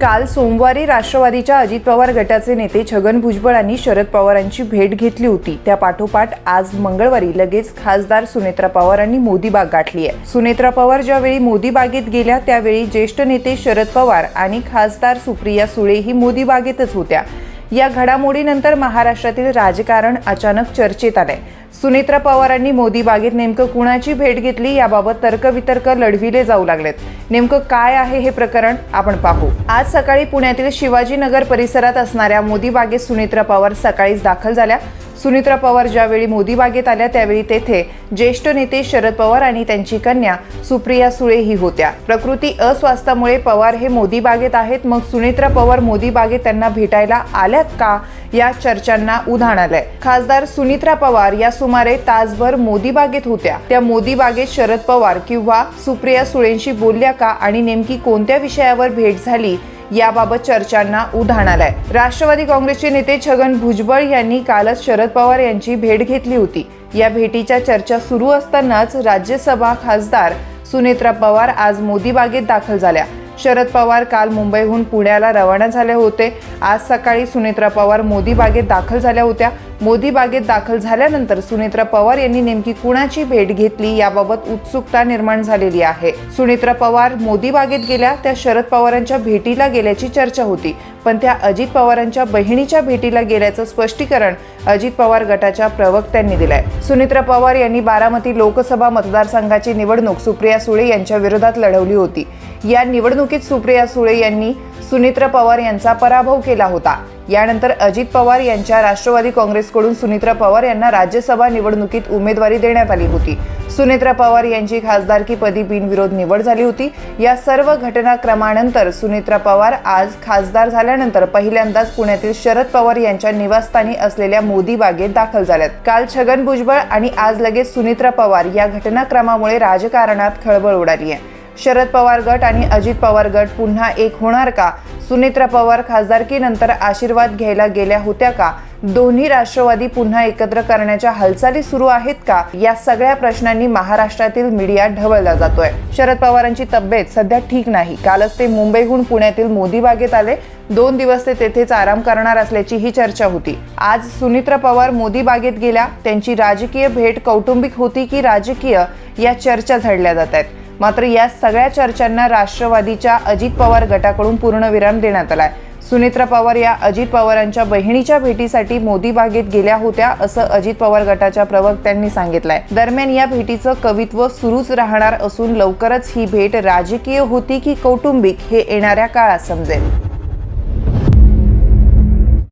काल सोमवारी राष्ट्रवादीच्या अजित पवार गटाचे नेते छगन भुजबळ यांनी शरद पवारांची भेट घेतली होती. त्या पाठोपाठ आज मंगळवारी लगेच खासदार सुनेत्रा पवारांनी मोदी बाग गाठली आहे. सुनेत्रा पवार ज्यावेळी मोदी बागेत गेल्या त्यावेळी ज्येष्ठ नेते शरद पवार आणि खासदार सुप्रिया सुळेही मोदी बागेतच होत्या. या घडामोडीनंतर महाराष्ट्रातील राजकारण अचानक चर्चेत आलंय. सुनेत्रा पवारांनी मोदी बागेत नेमकं कुणाची भेट घेतली याबाबत तर्कवितर्क लढविले जाऊ लागलेत. नेमकं काय आहे हे प्रकरण आपण पाहू. आज सकाळी पुण्यातील शिवाजीनगर परिसरात असणाऱ्या मोदी बागेत सुनेत्रा पवार सकाळीच दाखल झाल्या. सुनित्रा पवार ज्यावेळी मोदी बागेत आल्या त्यावेळी तेथे ज्येष्ठ नेते शरद पवार आणि त्यांची कन्या सुप्रिया सुळेही होत्या. प्रकृती अस्वास्थ्यामुळे पवार हे मोदी बागेत आहेत. मग सुनित्रा पवार मोदी बागेत त्यांना भेटायला आल्यात का? या चर्चांना उधाण आलंय. खासदार सुनित्रा पवार या सुमारे तासभर मोदी बागेत होत्या. त्या मोदी बागेत शरद पवार किंवा सुप्रिया सुळेंशी बोलल्या का? आणि नेमकी कोणत्या विषयावर भेट झाली? याबाबत चर्चांना उधाण आलंय. राष्ट्रवादी काँग्रेसचे नेते छगन भुजबळ यांनी कालच शरद पवार यांची भेट घेतली होती. या भेटीच्या चर्चा सुरू असतानाच राज्यसभा खासदार सुनेत्रा पवार आज मोदी बागेत दाखल झाल्या. शरद पवार काल मुंबईहून पुण्याला रवाना झाले होते. आज सकाळी सुनेत्रा पवार मोदी बागेत दाखल झाल्या होत्या. मोदी बागेत दाखल झाल्यानंतर सुनेत्रा पवार यांनी नेमकी कुणाची भेट घेतली याबाबत उत्सुकता निर्माण झालेली आहे. सुनेत्रा पवार मोदी बागेत गेल्या त्या शरद पवारांच्या भेटीला गेल्याची चर्चा होती. पण त्या अजित पवारांच्या बहिणीच्या भेटीला गेल्याचं स्पष्टीकरण अजित पवार गटाच्या प्रवक्त्यांनी दिलंय. सुनेत्रा पवार यांनी बारामती लोकसभा मतदारसंघाची निवडणूक सुप्रिया सुळे यांच्या विरोधात लढवली होती. या निवडणुकीत सुप्रिया सुळे यांनी सुनित्रा पवार यांचा पराभव केला होता. यानंतर अजित पवार यांच्या राष्ट्रवादी काँग्रेसकडून सुनित्रा पवार यांना राज्यसभा निवडणुकीत उमेदवारी देण्यात आली होती. सुनित्रा पवार यांची खासदारकीपदी बिनविरोध निवड झाली होती. या सर्व घटनाक्रमानंतर सुनित्रा पवार आज खासदार झाल्यानंतर पहिल्यांदाच पुण्यातील शरद पवार यांच्या निवासस्थानी असलेल्या मोदी बागेत दाखल झाल्यात. काल छगन भुजबळ आणि आज लगेच सुनित्रा पवार या घटनाक्रमामुळे राजकारणात खळबळ उडाली आहे. शरद पवार गट आणि अजित पवार गट पुन्हा एक होणार का? सुनेत्रा पवार खासदारकीनंतर आशीर्वाद घ्यायला गेल्या होत्या का? दोन्ही राष्ट्रवादी पुन्हा एकत्र करण्याच्या हालचाली सुरू आहेत का? या सगळ्या प्रश्नांनी महाराष्ट्रातील मीडिया ढवळला जातोय. शरद पवारांची तब्येत सध्या ठीक नाही. कालच ते मुंबईहून पुण्यातील मोदी बागेत आले. दोन दिवस ते तेथेच आराम करणार असल्याची ही चर्चा होती. आज सुनित्रा पवार मोदी बागेत गेल्या. त्यांची राजकीय भेट कौटुंबिक होती की राजकीय? या चर्चा झडल्या जात आहेत. मात्र या सगळ्या चर्चांना राष्ट्रवादीच्या अजित पवार गटाकडून पूर्णविराम देण्यात आलाय. सुनेत्रा पवार या अजित पवारांच्या बहिणीच्या भेटीसाठी मोदी बागेत गेल्या होत्या असं अजित पवार गटाच्या प्रवक्त्यांनी सांगितलंय. दरम्यान या भेटीचं कवित्व सुरूच राहणार असून लवकरच ही भेट राजकीय होती की कौटुंबिक हे येणाऱ्या काळात समजेल.